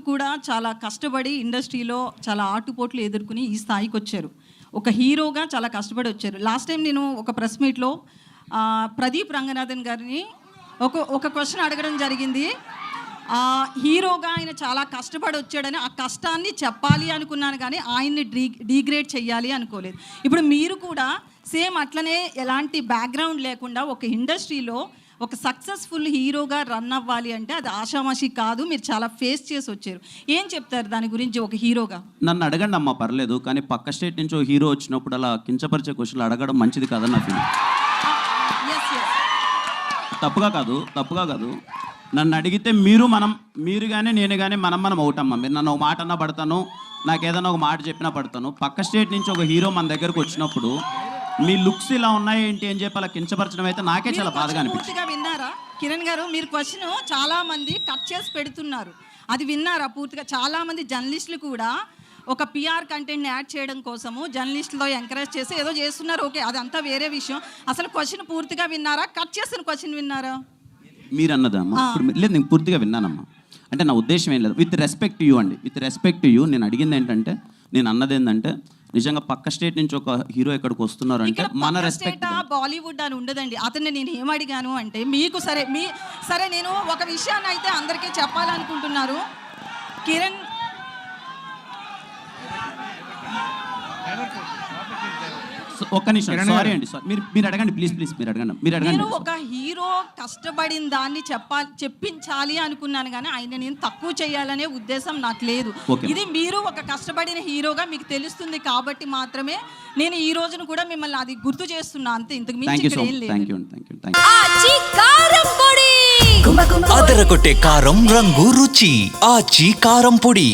కూడా చాలా కష్టపడి ఇండస్ట్రీలో చాలా ఆటుపోట్లు ఎదుర్కొని ఈ స్థాయికి వచ్చారు. ఒక హీరోగా చాలా కష్టపడి వచ్చారు. లాస్ట్ టైం నేను ఒక ప్రెస్ మీట్లో ప్రదీప్ రంగనాథన్ గారిని ఒక ఒక క్వశ్చన్ అడగడం జరిగింది. ఆ, హీరోగా ఆయన చాలా కష్టపడి వచ్చాడని ఆ కష్టాన్ని చెప్పాలి అనుకున్నాను కానీ ఆయన్ని డీ డీగ్రేడ్ చేయాలి అనుకోలేదు. ఇప్పుడు మీరు కూడా సేమ్ అట్లనే ఎలాంటి బ్యాక్గ్రౌండ్ లేకుండా ఒక ఇండస్ట్రీలో ఒక సక్సెస్ఫుల్ హీరోగా రన్ అవ్వాలి అంటే అది ఆషామాషి కాదు మీరు చాలా ఫేస్ చేసి వచ్చారు. ఏం చెప్తారు దాని గురించి ఒక హీరోగా? నన్ను అడగండి అమ్మా పర్లేదు కానీ పక్క స్టేట్ నుంచి ఓ హీరో వచ్చినప్పుడు అలా కించపరిచే క్వశ్చన్లు అడగడం మంచిది కాదని నా ఫీలింగ్ ఎస్ తప్పుగా కాదు తప్పుగా కాదు. నన్ను అడిగితే మీరు మనం మీరు కానీ నేను కానీ మనం మనం అవుతామ్మా మీరు నన్ను ఒక మాట అన్నా పడతాను నాకు ఏదైనా ఒక మాట చెప్పినా పడతాను. పక్క స్టేట్ నుంచి ఒక హీరో మన దగ్గరకు వచ్చినప్పుడు మీ లుక్స్ ఇలా ఉన్నాయి ఏంటి అని చెప్పి అలా కించపరచడం అయితే నాకే చాలా బాధగా పూర్తిగా విన్నారా? కిరణ్ గారు మీరు క్వశ్చన్ చాలా మంది కట్ చేసి పెడుతున్నారు. అది విన్నారా పూర్తిగా? చాలా మంది జర్నలిస్టులు కూడా ఒక పిఆర్ కంటెంట్ యాడ్ చేయడం కోసము జర్నలిస్టులో ఎంకరేజ్ చేసి ఏదో చేస్తున్నారు. ఓకే అదంతా వేరే విషయం. అసలు క్వశ్చన్ పూర్తిగా విన్నారా? కట్ చేసిన క్వశ్చన్ విన్నారా? మీరు అన్నదమ్మా లేదు నేను పూర్తిగా విన్నానమ్మా. అంటే నా ఉద్దేశం ఏం లేదు. విత్ రెస్పెక్ట్ యూ అండి. విత్ రెస్పెక్ట్ యూ నేను అడిగింది ఏంటంటే నేను అన్నది ఏంటంటే నిజంగా పక్క స్టేట్ నుంచి ఒక హీరో ఇక్కడికి వస్తున్నారు అంటే మన రెస్పెక్ట్ బాలీవుడ్ అని ఉండదండి. అతన్ని నేను ఏం అడిగాను అంటే మీకు సరే మీ సరే నేను ఒక విషయాన్ని అయితే అందరికీ చెప్పాలనుకుంటున్నారు. కిరణ్. ఒక్క నిమిషం. సారీ అండి సారీ మీరు మీరు అడగండి ప్లీజ్ ప్లీజ్ మీరు అడగండి మీరు నేను అడగండి ఒక హీరో కష్టపడిన దాన్ని చెప్పాలి చెప్పించాలి అనుకున్నాను కానీ ఆయన నేను తక్కువ చేయాలనే ఉద్దేశం నాకు లేదు. ఇది మీరు ఒక కష్టపడిన హీరోగా మీకు తెలుస్తుంది కాబట్టి మాత్రమే నేను ఈ రోజున కూడా మిమ్మల్ని అది గుర్తు చేస్తున్నా అంతే. ఇంతకు మించి ఇక్కడ ఏం థ్యాంక్ లేదు. యూ థ్యాంక్ యూ థ్యాంక్ ఆచి కారం పొడి. అదరగొట్టే కారం రంగు రుచి. ఆచి కారం పొడి.